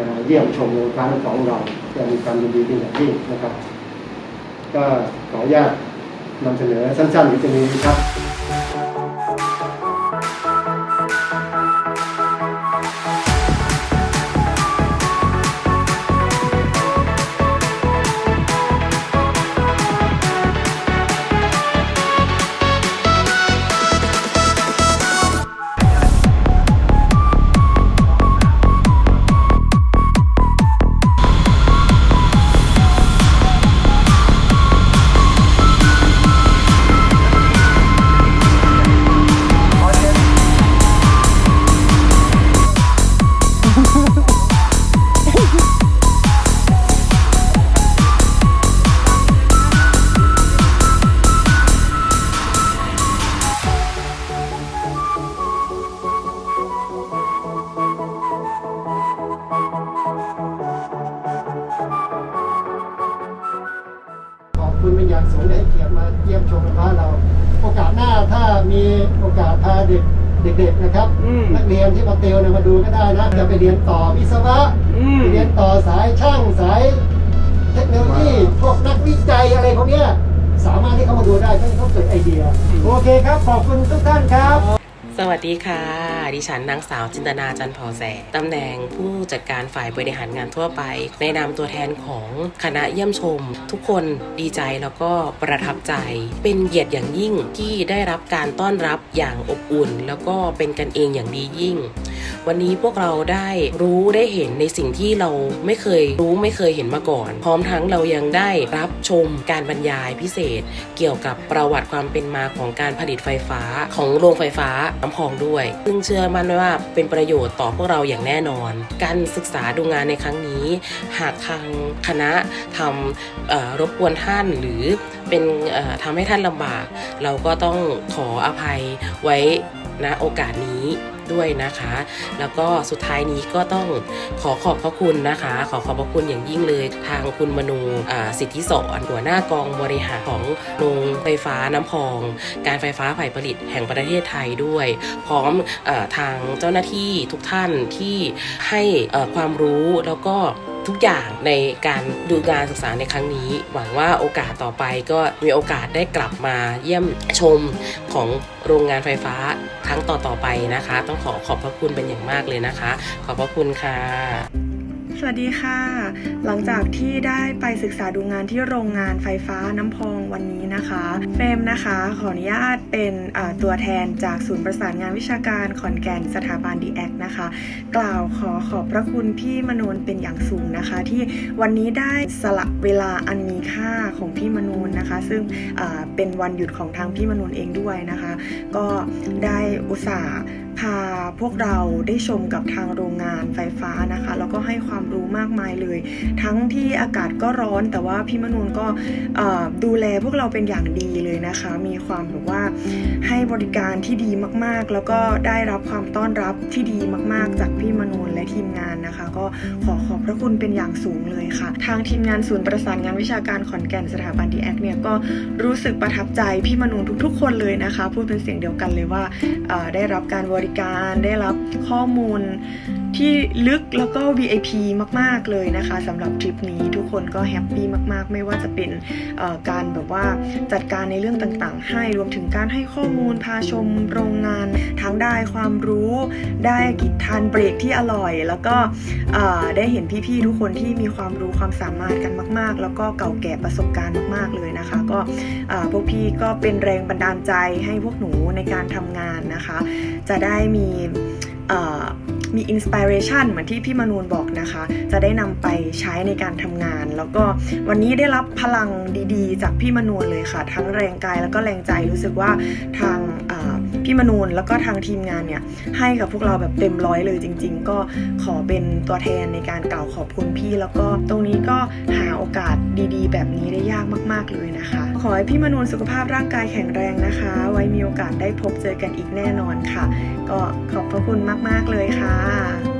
มาเยี่ยมชมโรงค้าของเราจะมีความยินดีเป็นอย่างยิ่งนะครับ ก็ขออนุญาตนำเสนอสั้นๆอีกทีนึงครับ อบคุณเป็นอย่างสูงที่ให้เกียรติมาเยี่ยมชมร้านเรา โอกาสหน้าถ้ามีโอกาสพาเด็กเด็กๆนะครับ อืมนักเรียนที่มาเตียวเนี่ยมาดูก็ได้นะจะไปเรียนต่อวิศวะอืม ไปเรียนต่อสายช่างสาย เทคโนโลยีพวกนักวิจัยอะไรพวกเนี้ยสามารถที่เข้ามาดูได้เพื่อให้เขาเกิดไอเดีย โอเคครับ ขอบคุณทุกท่านครับ สวัสดีค่ะ ดิฉันนางสาวจินตนาจันพอแสตำแหน่งผู้จัดการฝ่ายบริหารงานทั่วไป ในนามตัวแทนของคณะเยี่ยมชม ทุกคนดีใจแล้วก็ประทับใจ เป็นเกียรติอย่างยิ่งที่ได้รับการต้อนรับอย่างอบอุ่น แล้วก็เป็นกันเองอย่างดียิ่ง วันนี้พวกเราได้รู้ได้เห็นในสิ่งที่เราไม่เคยรู้ไม่เคยเห็นมาก่อน พร้อมทั้งเรายังได้รับชมการบรรยายพิเศษ เกี่ยวกับประวัติความเป็นมาของการผลิตไฟฟ้าของโรงไฟฟ้าน้ำพองด้วย ซึ่งเชื่อมั่นว่าเป็นประโยชน์ต่อพวกเราอย่างแน่นอน การศึกษาดูงานในครั้งนี้ หากทางคณะทำรบกวนท่านหรือเป็นทำให้ท่านลำบาก เราก็ต้องขออภัยไว้ณโอกาสนี้ ด้วยนะคะ แล้วก็สุดท้ายนี้ก็ต้องขอขอบพระคุณนะคะ ขอขอบพระคุณอย่างยิ่งเลยทางคุณมนูสิทธิสอนหัวหน้ากองบริหารของโรงไฟฟ้าน้ำพอง การไฟฟ้าฝ่ายผลิตแห่งประเทศไทยด้วย พร้อมอทางเจ้าหน้าที่ทุกท่านที่ให้ความรู้แล้วก็ ทุกอย่างในการดูการศึกษาในครั้งนี้ หวังว่าโอกาสต่อไปก็มีโอกาสได้กลับมาเยี่ยมชมของโรงงานไฟฟ้าครั้งต่อๆไปนะคะ ต้องขอขอบพระคุณเป็นอย่างมากเลยนะคะ ขอบพระคุณค่ะ สวัสดีค่ะ หลังจากที่ได้ไปศึกษาดูงานที่โรงงานไฟฟ้าน้ำพองวันนี้นะคะเฟมนะคะ ขออนุญาตเป็นตัวแทนจากศูนย์ประสานงานวิชาการขอนแก่นสถาบันดีแอคนะคะ กล่าวขอขอบพระคุณพี่มนูนเป็นอย่างสูงนะคะ ที่วันนี้ได้สละเวลาอันมีค่าของพี่มนูนนะคะ ซึ่งเป็นวันหยุดของทางพี่มนูนเองด้วยนะคะ ก็ได้อุตส่าห์ พาพวกเราได้ชมกับทางโรงงานไฟฟ้านะคะ แล้วก็ให้ความรู้มากมายเลย ทั้งที่อากาศก็ร้อนแต่ว่าพี่มนูนก็ดูแลพวกเราเป็นอย่างดีเลยนะคะ มีความแบบว่าให้บริการที่ดีมากๆ แล้วก็ได้รับความต้อนรับที่ดีมากๆ จากพี่มนูนและทีมงานนะคะ ก็ขอขอบพระคุณเป็นอย่างสูงเลยค่ะ ทางทีมงานศูนย์ประสานงานวิชาการขอนแก่นสถาบันดีแอคเนี่ยก็รู้สึกประทับใจพี่มนูนทุก ๆ คนเลยนะคะ พูดเป็นเสียงเดียวกันเลยว่าได้รับการบริการได้รับข้อมูล ที่ลึกแล้วก็ VIP มาก ๆ เลยนะคะสำหรับทริปนี้ทุกคนก็แฮปปี้มาก ๆ ไม่ว่าจะเป็นการแบบว่าจัดการในเรื่องต่างๆ ให้รวมถึงการให้ข้อมูลพาชมโรงงานทั้งได้ความรู้ได้กิจทานเบรกที่อร่อย แล้วก็ได้เห็นพี่ๆทุกคนที่มีความรู้ความสามารถกันมาก ๆ แล้วก็เก่าแก่ประสบการณ์มากๆเลยนะคะ ก็พวกพี่ก็เป็นแรงบันดาลใจให้พวกหนูในการทำงานนะคะ จะได้มี มีอินสปิเรชันเหมือนที่พี่มนูนบอกนะคะ จะได้นำไปใช้ในการทำงาน แล้วก็วันนี้ได้รับพลังดีๆ จากพี่มนูนเลยค่ะ ทั้งแรงกายแล้วก็แรงใจรู้สึกว่าทาง พี่มนูนแล้วก็ทางทีมงานเนี่ยให้กับพวกเราแบบเต็มร้อยเลยจริง ๆ ก็ขอเป็นตัวแทนในการกล่าวขอบคุณพี่ แล้วก็ตรงนี้ก็หาโอกาสดีๆ แบบนี้ได้ยากมาก ๆเลยนะคะ ขอให้พี่มนูนสุขภาพร่างกายแข็งแรงนะคะ ไว้มีโอกาสได้พบเจอกันอีกแน่นอนค่ะ ก็ขอบพระคุณมาก ๆเลยค่ะ